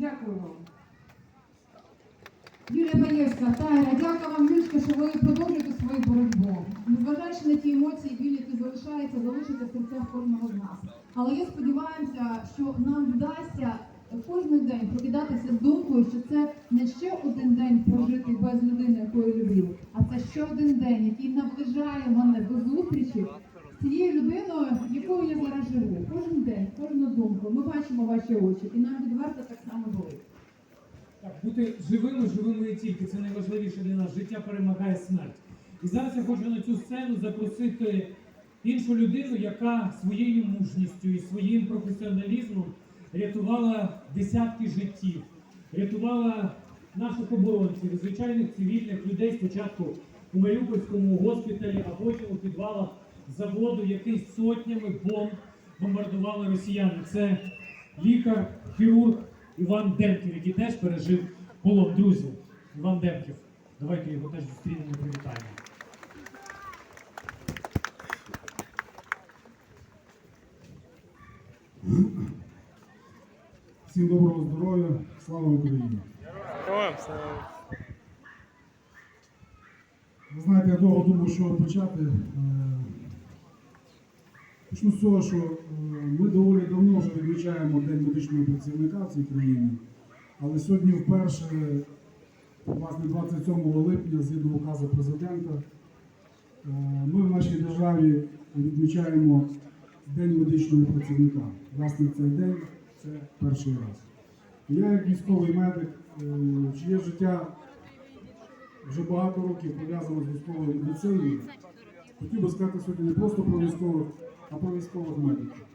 Дякую вам. Юлія Маєвська, Тайра, дякую вам, Юльська, що ви продовжуєте свою боротьбу. Незважаючи на ті емоції, біль, який залишається, залишиться в серцях кожного з нас. Але я сподіваюся, що нам вдасться кожен день прокидатися з думкою, що це не ще один день прожитий без людини, якою люблю, а це ще один день, який наближає мене до зустрічі цією людиною, якою я зараз живу. Кожен день, кожну думку. Ми бачимо ваші очі, і нам відверто так само болить. Так, бути живими, живими не тільки. Це найважливіше для нас. Життя перемагає смерть. І зараз я хочу на цю сцену запросити іншу людину, яка своєю мужністю і своїм професіоналізмом рятувала десятки життів, рятувала наших оборонців, звичайних цивільних людей спочатку у Маріупольському госпіталі, а потім у підвалах заводу, який сотнями бомб бомбардували росіяни. Це лікар, хірург Іван Демків, який теж пережив полон. Друзі, Іван Демків. Давайте його теж зустрінемо і привітаємо. Всім доброго здоров'я, слава Україні! Героям слава! Ви знаєте, я довго думав, чого почати. Почну з того, що е, ми доволі давно вже відмічаємо День медичного працівника в цій країні, але сьогодні вперше, власне, 27 липня, згідно указу президента, е, ми в нашій державі відмічаємо День медичного працівника. Власне, цей день це перший раз. Я, як військовий медик, е, чиє життя вже багато років пов'язано з військовою медициною, хотів би сказати сьогодні не просто про військових, про військових медиків.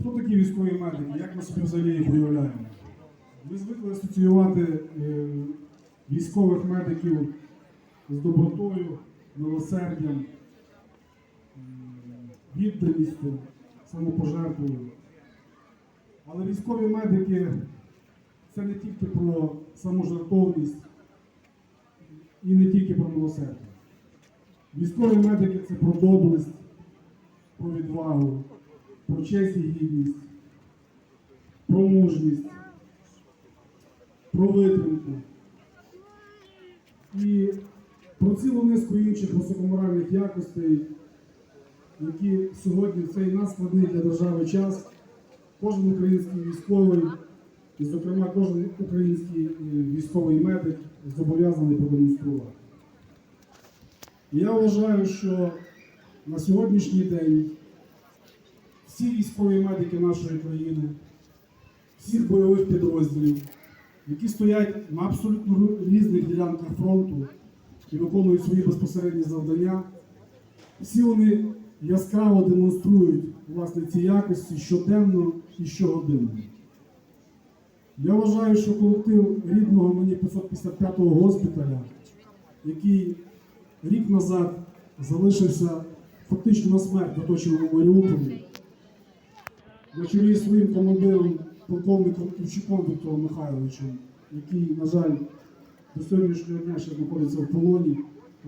Хто такі військові медики? Як ми собі взагалі їх уявляємо? Ми звикли асоціювати е, військових медиків з добротою, милосердям, відданістю, самопожертвою. Але військові медики це не тільки про саможертовність і не тільки про милосердя. Військові медики це про доблесть, про відвагу, про честь і гідність, про мужність, про витримку і про цілу низку інших високоморальних якостей, які сьогодні в цей надскладний для держави час кожен український військовий, і, зокрема, кожен український е, військовий медик зобов'язаний продемонструвати. Я вважаю, що на сьогоднішній день всі військові медики нашої країни, всіх бойових підрозділів, які стоять на абсолютно різних ділянках фронту і виконують свої безпосередні завдання, всі вони яскраво демонструють власне ці якості щоденно і щогодинно. Я вважаю, що колектив рідного мені 555-го госпіталя, який рік назад залишився фактично на смерть оточеному Маріуполі, на чолі своїм командиром, полковником Івчуком Віктором Михайловичем, який, на жаль, до сьогоднішнього дня ще знаходиться в полоні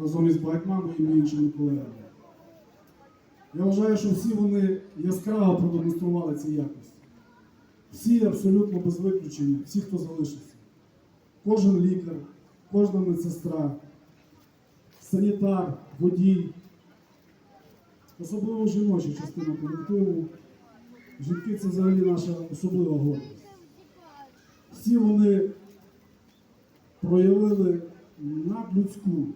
разом із багатьма моїми іншими колегами. Я вважаю, що всі вони яскраво продемонстрували ці якості. Всі абсолютно без виключення, всі, хто залишився. Кожен лікар, кожна медсестра, санітар, водій, особливо жіноча частина колективу. Жінки це взагалі наша особлива гордість. Всі вони проявили надлюдську,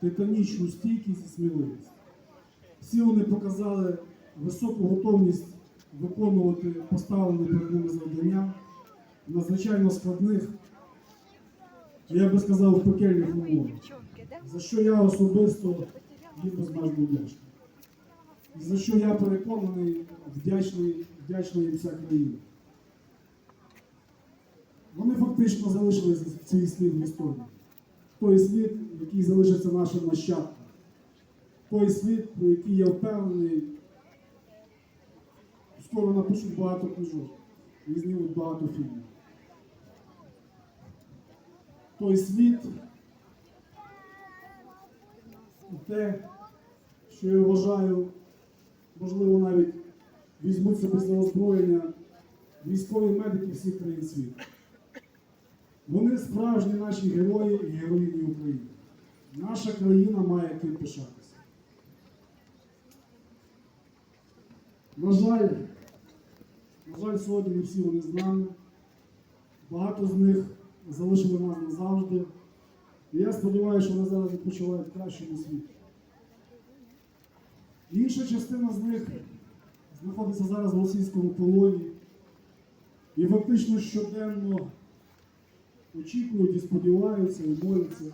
титанічну стійкість і сміливість. Всі вони показали високу готовність виконувати поставлені перед ними завдання в надзвичайно складних, я би сказав, пекельних умовах, за що я особисто їм безмежно вдячний. За що я переконаний, вдячний, вдячний їм вся країна. Вони фактично залишили свій слід в історії. Той слід, який залишиться нашим нащадкам той світ, про який я впевнений, скоро напишуть багато книжок і знімуть багато фільмів. Той світ, те, що я вважаю, можливо, навіть візьмуть собі озброєння військові медики всіх країн світу. Вони справжні наші герої і героїні України. Наша країна має ким пишатися. На жаль, на жаль, сьогодні не всі вони з нами. Багато з них залишили нас назавжди. І я сподіваюся, що вони зараз відпочивають в кращому світі. Інша частина з них знаходиться зараз в російському полоні і фактично щоденно очікують і сподіваються, і моляться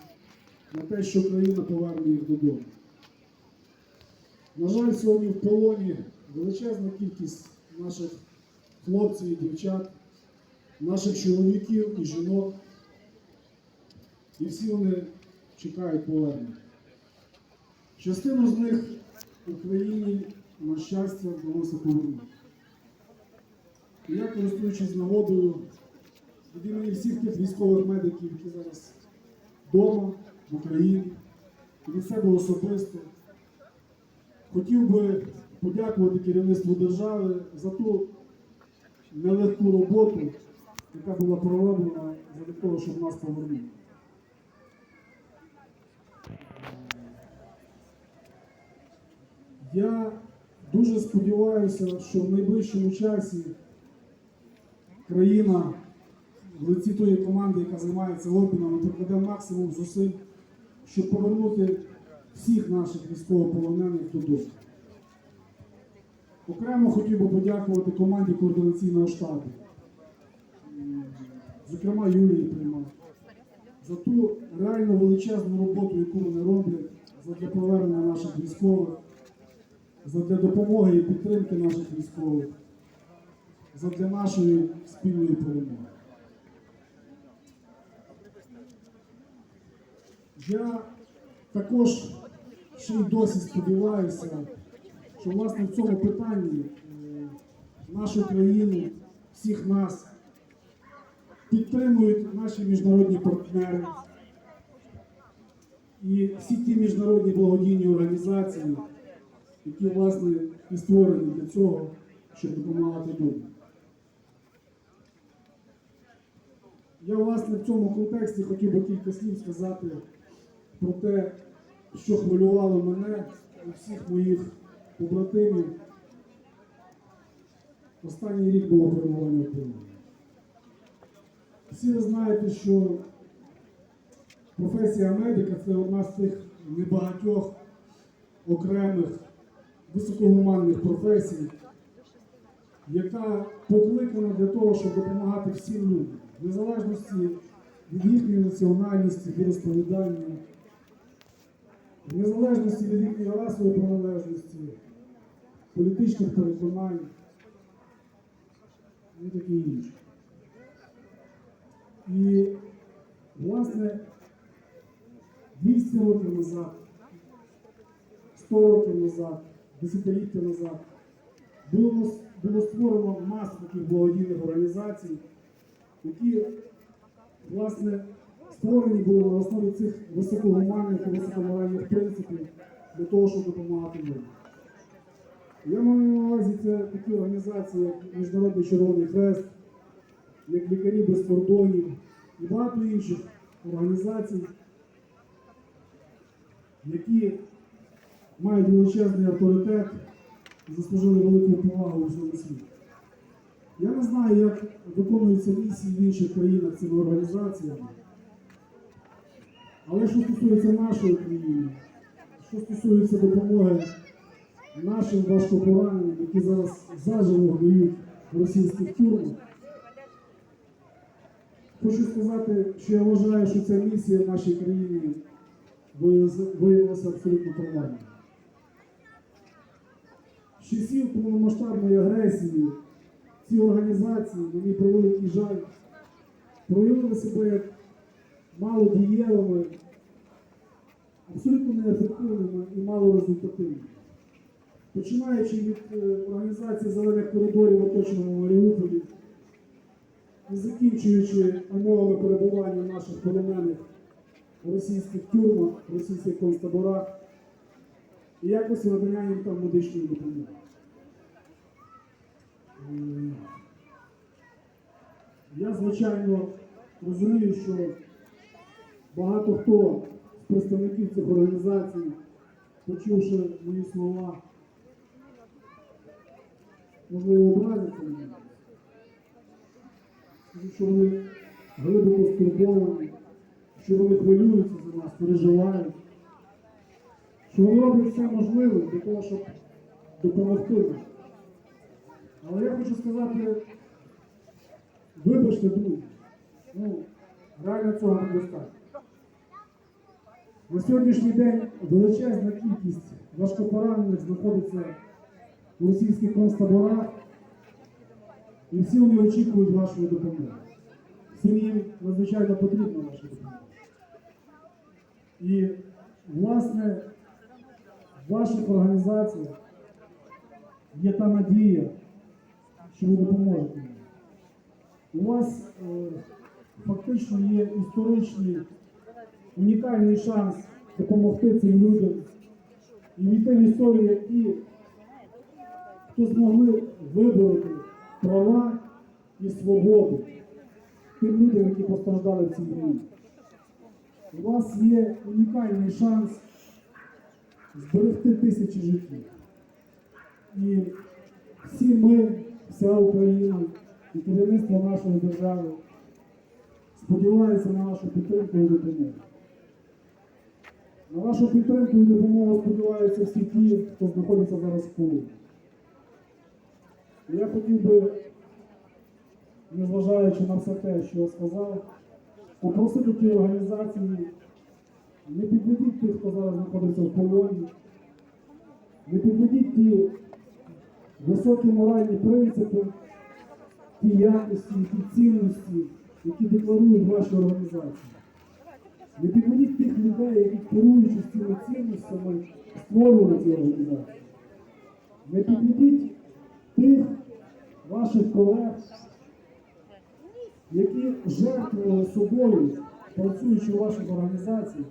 на те, що країна поверне їх додому. На жаль, сьогодні в полоні величезна кількість наших хлопців і дівчат, наших чоловіків і жінок. І всі вони чекають повернення. Частину з них Україні, на щастя, вдалося повернути. І я, користуючись нагодою, від імені всіх тих військових медиків, які зараз вдома, в Україні, від себе особисто, хотів би подякувати керівництву держави за ту нелегку роботу, яка була пророблена для того, щоб нас повернути. Я дуже сподіваюся, що в найближчому часі країна в лиці тої команди, яка займається обмінами, прикладе максимум зусиль, щоб повернути всіх наших військовополонених додому. Окремо хотів би подякувати команді координаційного штабу, зокрема Юлії Примак, за ту реально величезну роботу, яку вони роблять для повернення наших військових задля допомоги і підтримки наших військових, задля нашої спільної перемоги. Я також ще й досі сподіваюся, що власне в цьому питанні е, нашу країну, всіх нас підтримують наші міжнародні партнери і всі ті міжнародні благодійні організації, які власне і створені для цього, щоб допомагати людям. Я власне в цьому контексті хотів би кілька слів сказати про те, що хвилювало мене і всіх моїх побратимів. Останній рік було перебування в. Всі ви знаєте, що професія медика це одна з тих небагатьох окремих високогуманних професій, яка покликана для того, щоб допомагати всім людям, в незалежності від їхньої національності, віросповідання, в незалежності від їхньої расової приналежності, політичних переконань і таке інше. І, власне, 200 років назад 100 років назад, десятиліття назад було, було створено масу таких благодійних організацій, які, власне, створені були на основі цих високогуманних і високоморальних принципів для того, щоб допомагати людям. Я маю на увазі це такі організації, як Міжнародний Червоний Хрест, як Лікарі без кордонів і багато інших організацій, які мають величезний авторитет і заслужили велику повагу всьому світі. Я не знаю, як виконуються місії в інших країнах цими організаціями. Але що стосується нашої країни, що стосується допомоги нашим важкопораненим, які зараз заживо гниють в російських тюрмах, хочу сказати, що я вважаю, що ця місія в нашій країні виявилася абсолютно провальною. Часів повномасштабної агресії ці організації, мені превеликий жаль, проявили себе як малодієвими, абсолютно неефективними і малорезультативними. Починаючи від е, організації зелених коридорів в Маріуполі і закінчуючи умовами перебування наших полонених в російських тюрмах, в російських концтаборах і якось надання їм там медичної допомоги. Я, звичайно, розумію, що багато хто з представників цих організацій, почувши мої слова, можливо, образяться на мене. Скажуть, що вони глибоко стурбовані, що вони хвилюються за нас, переживають, що вони роблять все можливе для того, щоб допомогти. Але я хочу сказати, вибачте, друзі, ну, реально цього недостатньо. На сьогоднішній день величезна кількість важкопоранених знаходиться у російських концтаборах, і всі вони очікують вашої допомоги. Всім їм надзвичайно потрібна ваша допомога. І, власне, ваших організаціях є та надія, що ви допоможете. У вас е, фактично є історичний унікальний шанс допомогти цим людям і війти в історію, як ті, хто змогли вибороти права і свободу тим людям, які постраждали в цій війні. У вас є унікальний шанс зберегти тисячі життів. І всі ми, вся Україна і керівництво нашої держави сподіваються на вашу підтримку і допомогу. На вашу підтримку і допомогу сподіваються всі ті, хто знаходиться зараз в полоні. І Я хотів би, незважаючи на все те, що я сказав, попросити ті організації, не підведіть тих, хто зараз знаходиться в полоні, не підведіть ті високі моральні принципи, ті якості, ті цінності, які декларують ваші організації. Не підведіть тих людей, які керуючи цими цінностями, створювали ці організації. Не підведіть тих ваших колег, які жертвували собою, працюючи у ваших організаціях,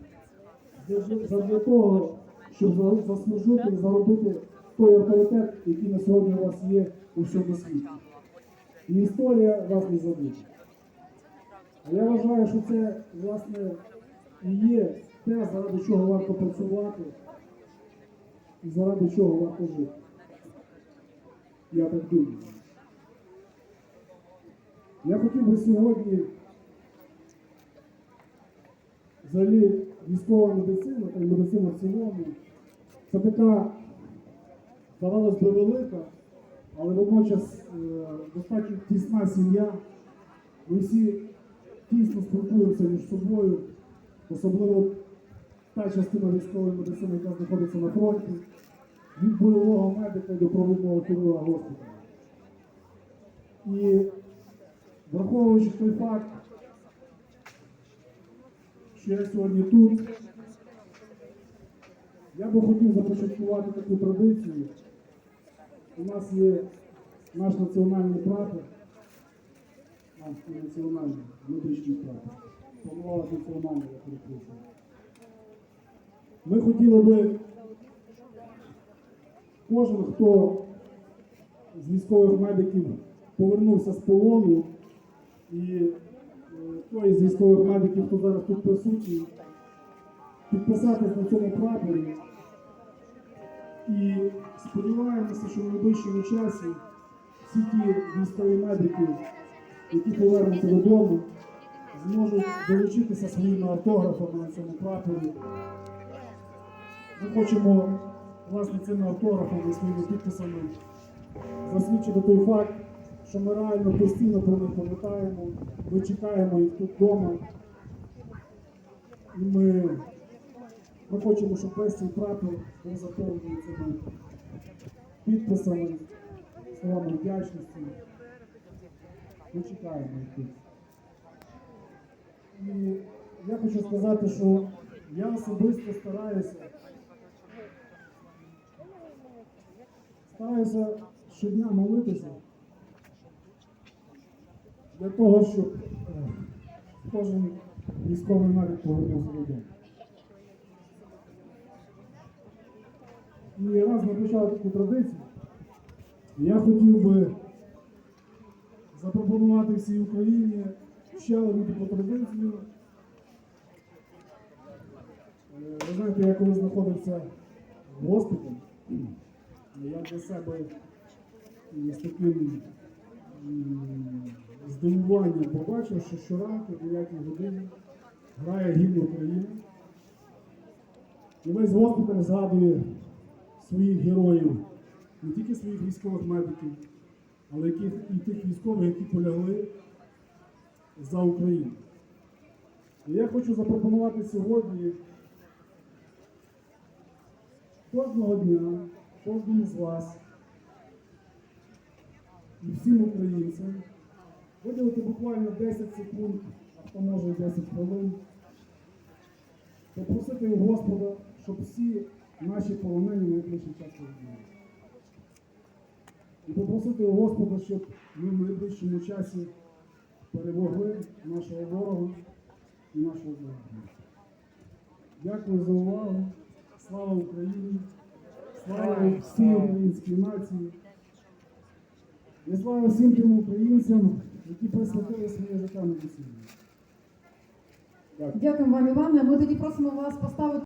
для- того, щоб заслужити і заробити той авторитет, який на сьогодні у вас є у всьому світі. І історія вас не забуде. А я вважаю, що це, власне, і є те, заради чого варто працювати і заради чого варто жити. Я так думаю. Я хотів би сьогодні взагалі військова медицина та медицина в цілому. Це така, здавалось би, велика, але водночас е, достатньо тісна сім'я. Ми всі тісно спілкуємося між собою, особливо та частина військової медицини, яка знаходиться на фронті, від бойового медика до провідного хірурга госпіталя. І враховуючи той факт, що я сьогодні тут, я би хотів започаткувати таку традицію. У нас є наш національний прапор, наш національний медичний прапор. Планувала національний, я перепрошую. Ми хотіли би кожен, хто з військових медиків повернувся з полону, і той з військових медиків, хто зараз тут присутній, підписатись на цьому прапорі. І сподіваємося, що в найближчому часі всі ті військові медики, які повернуться додому, зможуть долучитися своїми автографами на цьому прапорі. Ми хочемо власне цими автографами своїми підписами засвідчити той факт, що ми реально постійно про них пам'ятаємо, ми чекаємо їх тут вдома. І ми, ми хочемо, щоб весь цей прапор був заповнений цими підписами, словами вдячності. Ми чекаємо їх тут. І я хочу сказати, що я особисто стараюся. Стараюся щодня молитися для того, щоб е, кожен військовий медик повернувся додому. І раз ми почали таку традицію, я хотів би запропонувати всій Україні ще одну таку традицію. Е, Ви знаєте, я коли знаходився в госпіталі, я для себе з таким м, здивуванням побачив, що щоранку о 9 годині грає гімн України. І весь госпіталь згадує своїх героїв, не тільки своїх військових медиків, але і тих військових, які полягли за Україну. І я хочу запропонувати сьогодні кожного дня, кожному з вас і всім українцям виділити буквально 10 секунд, а хто може 10 хвилин, попросити у Господа, щоб всі наші полонені найближчий час повернулися. І попросити у Господа, щоб ми в найближчому часі перемогли нашого ворога і нашого ворога. Дякую за увагу. Слава Україні! Слава всій українській нації! І слава всім тим українцям, які присвятили своє життя на весілля. Дякую. Вам, Іване. Ми тоді просимо вас поставити.